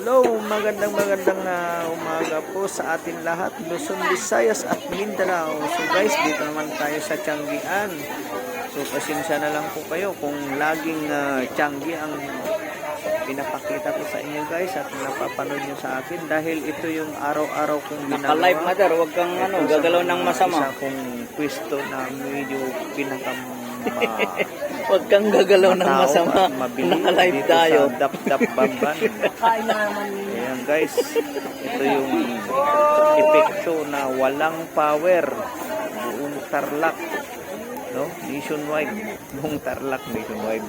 Hello, magandang magandang ah, umaga po sa atin lahat, Luzon, Visayas at Mindanao. So guys, dito naman tayo sa Tianggian. So pasensya na lang po kayo kung laging uh, Tianggi ang pinapakita ko sa inyo guys at napapanood nyo sa akin dahil ito yung araw-araw kong ginagawa. Naka-live mother, huwag kang ano, Ito sa gagalaw ng masama. Isa kong pwesto na medyo pinakam Huwag kang gagalaw ng masama. Naka-live dito tayo. sa Dap-Dap Bamban. Ayan guys, ito yung epekto na walang power buong Tarlac, no? Nationwide, buong Tarlac nationwide.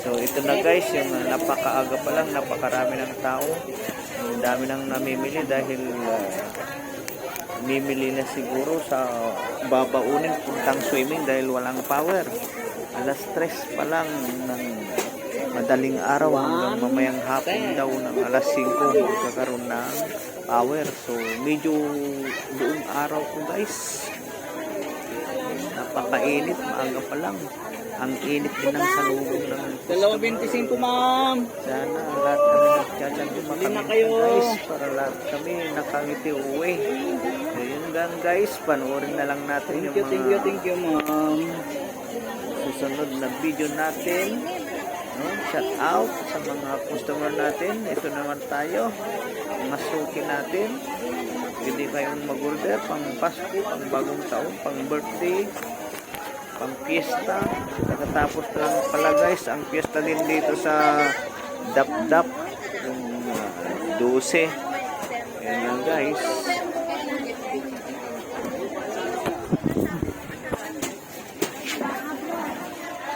So ito na guys, yung napakaaga pa lang, napakarami ng tao. Ang dami nang namimili dahil uh, mimili na siguro sa babaunin puntang swimming dahil walang power. Alas 3 pa lang ng madaling araw hanggang mamayang hapon daw ng alas 5 magkakaroon ng power. So medyo buong araw ko guys. Napakainit, maaga pa lang. Ang init din ng salubong ng Dalawa 25 ma'am. sana lahat kami nagtsatsabi Bili na kayo. guys para lahat kami nakangiti uwi. So yun gang guys, panoorin na lang natin Thank yung you, thank you, mga thank you ma'am. susunod na video natin. No? Shout out sa mga customer natin. Ito naman tayo. Mga suki natin. Hindi kayong mag-order pang Pasko, pang bagong taon, pang birthday, pang fiesta. Pagkatapos na lang pala guys, ang fiesta din dito sa Dap-Dap. Yung uh, 12. Yan lang guys.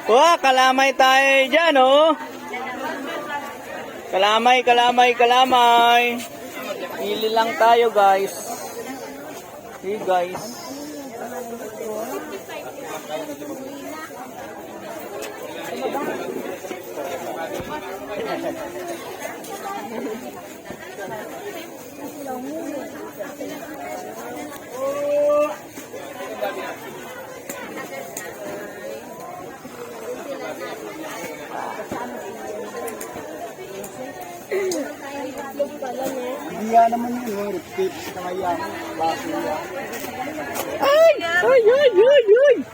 Wah, kalamay tayo dyan, oh. Kalamay, kalamay, kalamay. Pili lang tayo, guys. Hey, guys. Hindi naman yun, yung tips na yan, baso yan. Ay! Ay, ay, ay, ay!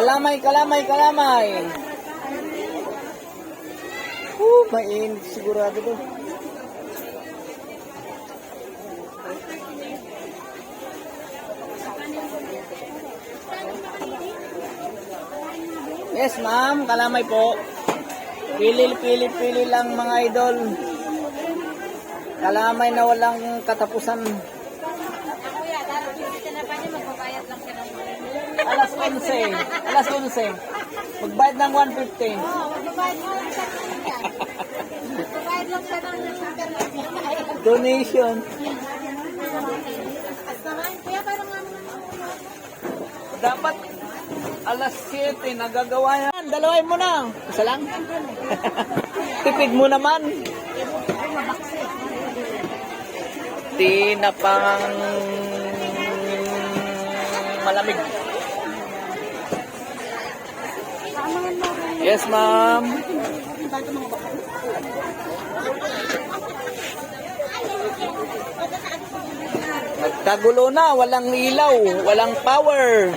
Kalamay, kalamay, kalamay. Uh, mainit sigurado to. Yes, ma'am. Kalamay po. Pili, pili, pili lang mga idol. Kalamay na walang katapusan. Kuya, darating dito na pa niya, magbabayad lang siya ng Alas 11. Alas 11. Magbayad ng 150. Oo, lang ng yan. Magbabayad lang siya ng internet niya. Donation. At naman, kuya, parang nga naman Dapat alas 7 nagagawa yan. Dalawain mo na. Isa lang. Tipid mo naman. Tinapang malamig. Yes, ma'am. Nagkagulo na, walang ilaw, walang power.